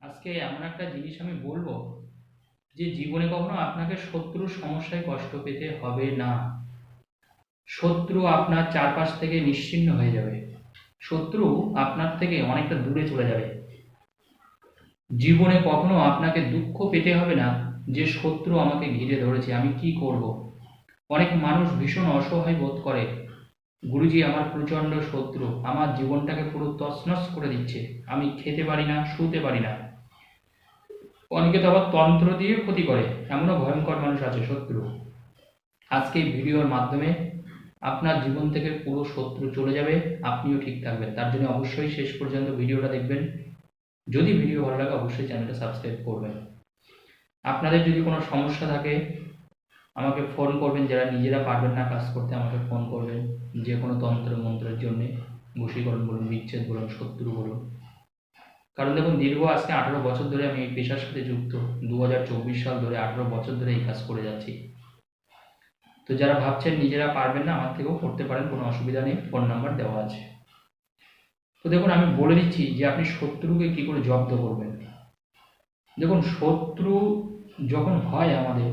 আজকে এমন একটা জিনিস আমি বলব, যে জীবনে কখনো আপনাকে শত্রুর সমস্যায় কষ্ট পেতে হবে না। শত্রু আপনার চারপাশ থেকে নিশ্চিহ্ন হয়ে যাবে। শত্রু আপনার থেকে অনেকটা দূরে চলে যাবে। জীবনে কখনো আপনাকে দুঃখ পেতে হবে না, যে শত্রু আমাকে ঘিরে ধরেছে। আমি কি করব? অনেক মানুষ ভীষণ অসহায় বোধ করে, গুরুজি, আমার প্রচণ্ড শত্রু। আমার জীবনটাকে পুরো তছনছ করে দিচ্ছে। আমি খেতে পারি না, শুতে পারি না। অনেকে তো আবার তন্ত্র দিয়ে ক্ষতি করে, এমনও ভয়ঙ্কর মানুষ আছে শত্রু। আজকে ভিডিওর মাধ্যমে আপনার জীবন থেকে পুরো শত্রু চলে যাবে, আপনিও ঠিক থাকবেন। তার জন্য অবশ্যই শেষ পর্যন্ত ভিডিওটা দেখবেন। যদি ভিডিও ভালো লাগে, অবশ্যই চ্যানেলটা সাবস্ক্রাইব করবেন। আপনাদের যদি কোনো সমস্যা থাকে, আমাকে ফোন করবেন। যারা নিজেরা পারবেন না কাজ করতে, আমাকে ফোন করবেন। যে কোনো তন্ত্র মন্ত্রের জন্যে, বশীকরণ বলুন, বিচ্ছেদ বলুন, শত্রু বলুন। কারণ দেখুন, দীর্ঘ আজকে আঠারো বছর ধরে আমি এই পেশার সাথে যুক্ত। দু হাজার চব্বিশ সাল ধরে আঠারো বছর ধরে এই কাজ করে যাচ্ছি। তো যারা ভাবছেন নিজেরা পারবেন না, আমার থেকেও করতে পারেন, কোনো অসুবিধা নেই, ফোন নাম্বার দেওয়া আছে। তো দেখুন, আমি বলে দিচ্ছি যে আপনি শত্রুকে কি করে জব্দ করবেন। দেখুন, শত্রু যখন হয় আমাদের,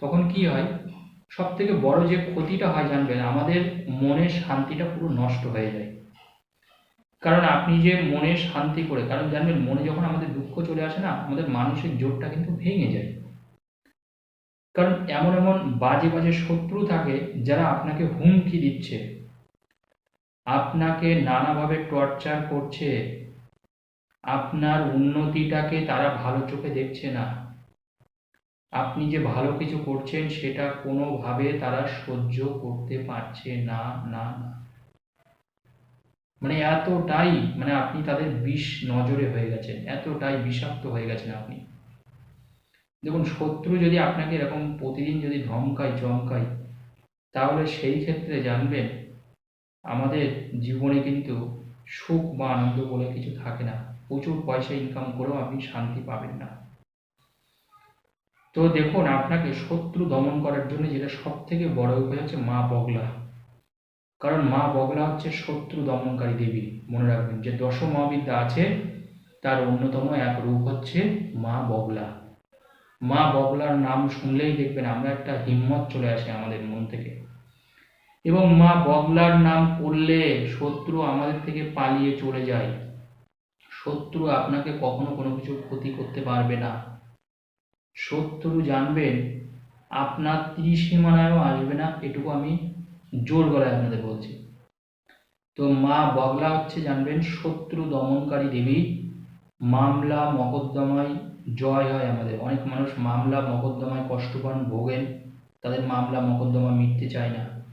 তখন কি হয়? সব থেকে বড় যে ক্ষতিটা হয়, জানবেন, আমাদের মনের শান্তিটা পুরো নষ্ট হয়ে যায়। কারণ আপনি যে মনে শান্তি করে, কারণ জানবেন মনে যখন আমাদের দুঃখ চলে আসে না, আমাদের মানসিক জোরটা কিন্তু ভেঙে যায়। কারণ এমন এমন বাজে বাজে শত্রু থাকে যারা আপনাকে হুমকি দিচ্ছে, আপনাকে নানাভাবে টর্চার করছে, আপনার উন্নতিটাকে তারা ভালো চোখে দেখছে না। আপনি যে ভালো কিছু করছেন, সেটা কোনোভাবে তারা সহ্য করতে পারছে না না না। মানে এতটাই মানে আপনি তাদের বিষ নজরে হয়ে গেছেন, এতটাই বিষাক্ত হয়ে গেছেন আপনি। দেখুন, শত্রু যদি আপনাকে এরকম প্রতিদিন যদি ধমকায়, চমকায়, তাহলে সেই ক্ষেত্রে জানবেন, আমাদের জীবনে কিন্তু সুখ বা আনন্দ বলে কিছু থাকে না। প্রচুর পয়সা ইনকাম করেও আপনি শান্তি পাবেন না। তো দেখুন, আপনাকে শত্রু দমন করার জন্য যেটা সব থেকে বড় উপায় হচ্ছে মা বগলা। কারণ মা বগলা হচ্ছে শত্রু দমনকারী দেবী, মনে রাখবেন। যে দশ মহাবিদ্যা আছে, তার অন্যতম এক রূপ হচ্ছে মা বগলা। মা বগলার নাম শুনলেই দেখবেন আমরা একটা হিম্মত চলে আসে আমাদের মন থেকে। এবং মা বগলার নাম করলে শত্রু আমাদের থেকে পালিয়ে চলে যায়। শত্রু আপনাকে কখনো কোনো কিছু ক্ষতি করতে পারবে না। শত্রু জানবেন, আপনার ত্রিসীমানায়ও আসবে না, এটুকু আমি জোর গলায় আপনাদের বলছি। তো মা বগলা হচ্ছে জানবেন শত্রু দমনকারী দেবী। মামলা, মকদ্দমায় জয় হয় আমাদের। অনেক মানুষ মামলা, মকদ্দমায় কষ্ট পান, ভোগেন। তাদের মামলা, মকদ্দমা মিটতে চায় না।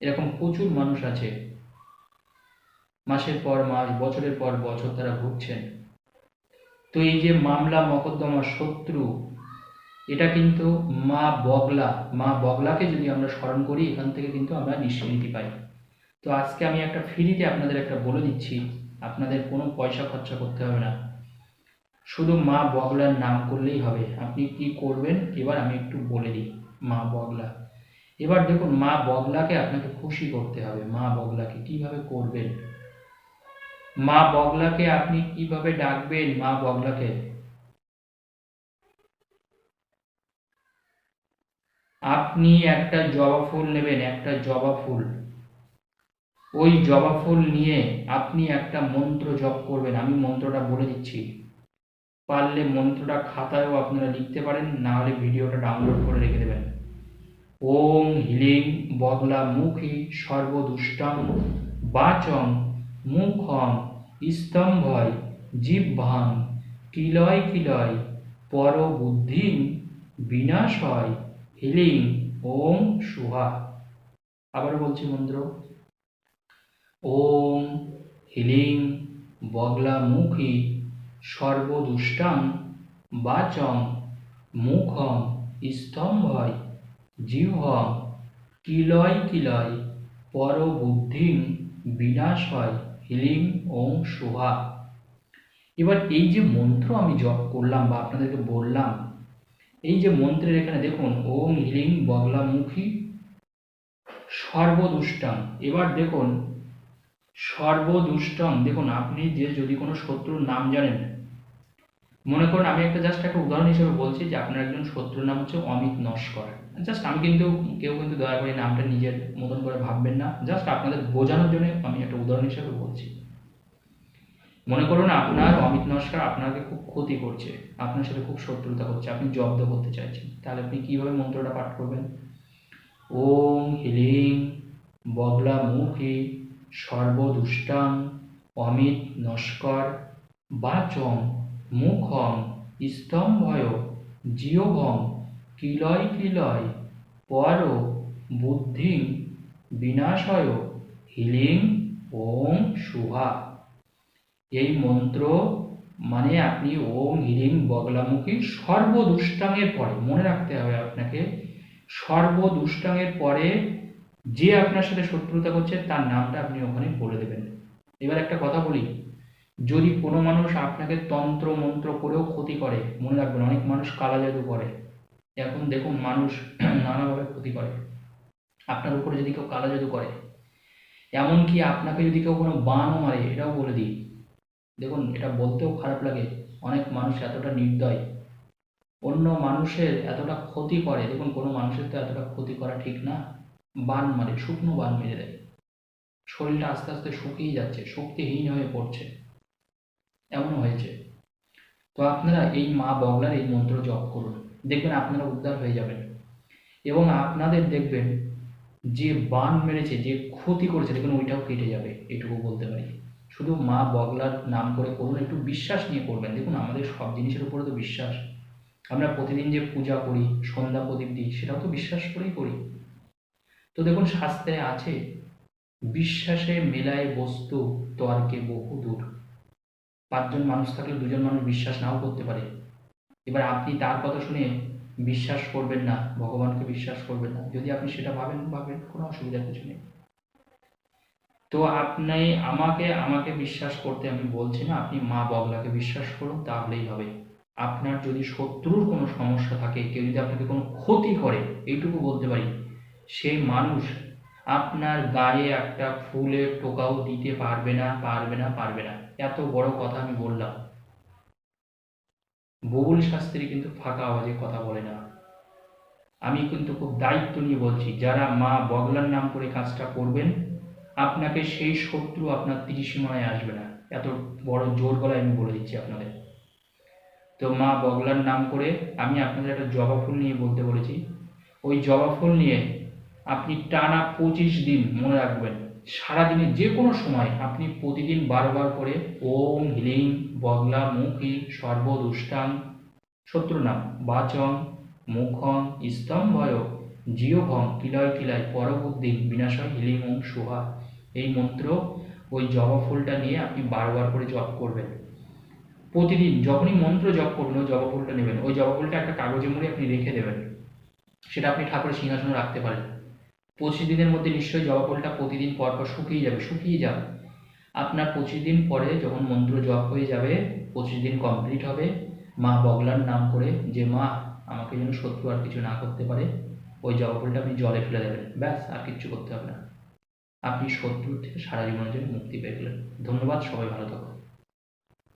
এরকম প্রচুর মানুষ আছে। মাসের পর মাস, বছরের পর বছর তারা ভুগছেন। তো এই যে মামলা, মকদ্দমা, শত্রু এটা কিন্তু মা বগলা, মা বগলাকে যদি আমরা স্মরণ করি, এখান থেকে কিন্তু আমরা নিশ্চিন্তি পাই। তো আজকে আমি একটা ফ্রিতে আপনাদের একটা বলে দিচ্ছি, আপনাদের কোনো পয়সা খরচা করতে হবে না। শুধু মা বগলার নাম করলেই হবে। আপনি কি করবেন? এবার আমি একটু বলে দিই, মা বগলা। এবার দেখুন, মা বগলাকে আপনাকে খুশি করতে হবে, মা বগলাকে। কীভাবে করবেন? মা বগলাকে আপনি কীভাবে ডাকবেন? মা বগলাকে। আপনি একটা জবা ফুল নেবেন, একটা জবা ফুল। ওই জবা ফুল নিয়ে আপনি একটা মন্ত্র জপ করবেন। আমি মন্ত্রটা বলে দিচ্ছি। পারলে মন্ত্রটা খাতায়ও আপনারা লিখতে পারেন না হলে ভিডিওটা ডাউনলোড করে রেখে দেবেন। ওম হিলিং বগলা মুখী সর্বদুষ্টং বাচং মুখং স্তম্ভয় জিহ্বাং। কিলয় কিলয় পরবুদ্ধিং বিনাশয় হিলিং, ওম, সুহা। আবার বলছি মন্ত্র। ওম হিলিং বগলামুখী সর্বদুষ্টাং বাচং মুখং স্তম্ভয় জিহ্বং কিলয় কিলয় পরবুদ্ধিং হয় হিলিং ওম সুহা। এবার এই যে মন্ত্র আমি জপ করলাম বা আপনাদেরকে বললাম এই যে মন্ত্রের এখানে দেখুন, ওম হিলিং বগলামুখী সর্বদুষ্টাং এবার দেখুন সর্বদুষ্টং দেখুন, আপনি যে যদি কোনো শত্রুর নাম জানেন, মনে করুন আমি একটা জাস্ট একটা উদাহরণ হিসেবে বলছি যে আপনার একজন শত্রুর নাম হচ্ছে অমিত নস্কর। জাস্ট আমি কিন্তু, কেউ কিন্তু দয়া করে নামটা নিজের মতন করে ভাববেন না। জাস্ট আপনাদের বোঝানোর জন্য আমি একটা উদাহরণ হিসেবে বলছি। মনে করুন আপনার অমিত নস্কর আপনাকে খুব ক্ষতি করছে, আপনার সাথে খুব শত্রুতা করছে আপনি জব্দ করতে চাইছেন। তাহলে আপনি কীভাবে মন্ত্রটা পাঠ করবেন? ওম হিলিং বগলা মুখী সর্বদুষ্টাং অমিত নস্কর বাচং মুখং স্তম্ভয় জিয়ভং কিলয় কিলয় পর বুদ্ধিং বিনাশয় হিলিং ওম শুভা এই মন্ত্র মানে আপনি ওম হিরিং বগলামুখী সর্বদুষ্টাঙের পরে মনে রাখতে হবে আপনাকে, সর্বদুষ্টাঙের পরে যে আপনার সাথে শত্রুতা করছে, তার নামটা আপনি ওখানে বলে দেবেন। এবার একটা কথা বলি, যদি কোনো মানুষ আপনাকে তন্ত্র মন্ত্র করেও ক্ষতি করে, মনে রাখবেন অনেক মানুষ কালা জাদু করে। এখন দেখুন মানুষ নানাভাবে ক্ষতি করে। আপনার উপরে যদি কেউ কালা জাদু করে, এমনকি আপনাকে যদি কেউ কোনো বানও মারে, এটাও বলে দিই দেখুন, এটা বলতেও খারাপ লাগে। অনেক মানুষ এতটা নির্দয়। অন্য মানুষের এতটা ক্ষতি করে, দেখুন, কোনো মানুষের তো এতটা ক্ষতি করা ঠিক না। বান মারে, শুকনো বান মেরে দেয়। শরীরটা আস্তে আস্তে শুকিয়ে যাচ্ছে, শক্তিহীন হয়ে পড়ছে। এমনও হয়েছে। তো আপনারা এই মা বগলার এই মন্ত্র জপ করুন। দেখবেন আপনারা উদ্ধার হয়ে যাবেন। এবং আপনাদের দেখবেন, যে বান মেরেছে, যে ক্ষতি করেছে দেখবেন ওইটাও কেটে যাবে। এটুকু বলতে পারি। শুধু মা বগলার নাম করে করুন, একটু বিশ্বাস নিয়ে করবেন। দেখুন, আমাদের সব জিনিসের উপরে তো বিশ্বাস। আমরা প্রতিদিন যে পূজা করি, সন্ধ্যা প্রদীপ দিই, সেটাও তো বিশ্বাস করেই করি। তো দেখুন, শাস্ত্রে আছে, বিশ্বাসে মেলায় বস্তু তর্কে বহু দূর পাঁচজন মানুষ থাকলে দুজন মানুষ বিশ্বাস নাও করতে পারে। এবার আপনি তার কথা শুনে বিশ্বাস করবেন না, ভগবানকে বিশ্বাস করবেন না। যদি আপনি সেটা ভাবেন ভাবেন, কোনো অসুবিধার কিছু নেই। তো আপনি আমাকে আমাকে বিশ্বাস করতে আমি বলছি না, আপনি মা বগলাকে বিশ্বাস করুন, তাহলেই হবে। আপনার যদি শত্রুর কোনো সমস্যা থাকে, কেউ যদি আপনাকে কোনো ক্ষতি করে, এইটুকু বলতে পারি সেই মানুষ আপনার গায়ে একটা ফুলের টোকাও দিতে পারবে না পারবে না পারবে না। এত বড় কথা আমি বললাম। বকুল শাস্ত্রী কিন্তু ফাঁকা আওয়াজে কথা বলে না। আমি কিন্তু খুব দায়িত্ব নিয়ে বলছি, যারা মা বগলার নাম করে কাজটা করবেন আপনাকে সেই শত্রু আপনার ত্রিসীমানায় আসবে না। এত বড় জোর গলায় আমি বলে দিচ্ছি আপনাদের। তো মা বগলার নাম করে আমি আপনাদের একটা জবা ফুল নিয়ে বলতে বলেছি। ওই জবা ফুল নিয়ে আপনি টানা পঁচিশ দিন মনে রাখবেন, সারাদিনে যে কোনো সময় আপনি প্রতিদিন বারবার করে ওম, হিলিং, বগলা, মুখী, সর্বদুষ্টাং শত্রু নাম বাচং, মুখং, স্তম্ভয় জিওভং কিলয় কিলয় পরবুদ্ধি বিনাশয়, হিলিং, ওম, সোহা এই মন্ত্র, ওই জবা ফুলটা নিয়ে আপনি বারবার করে জপ করবেন। প্রতিদিন যখনই মন্ত্র জপ করবেন, ওই জবা ফুলটা নেবেন। ওই জবা ফুলটা একটা কাগজে মুড়ে আপনি রেখে দেবেন। সেটা আপনি ঠাকুরের সিংহাসনে রাখতে পারেন। পঁচিশ দিনের মধ্যে নিশ্চয়ই জবা ফুলটা প্রতিদিন পর পর শুকিয়ে যাবে শুকিয়ে যাবে। আপনার পঁচিশ দিন পরে যখন মন্ত্র জপ হয়ে যাবে, পঁচিশ দিন কমপ্লিট হবে। মা বগলার নাম করে যে, মা, আমাকে যেন শত্রু আর কিছু না করতে পারে, ওই জবা ফুলটা আপনি জলে ফেলে দেবেন। ব্যাস, আর কিচ্ছু করতে হবে না। আপনি শত্রুর থেকে সারা জীবনের জন্য মুক্তি পেয়ে গেলেন। ধন্যবাদ সবাই ভালো থাকুন।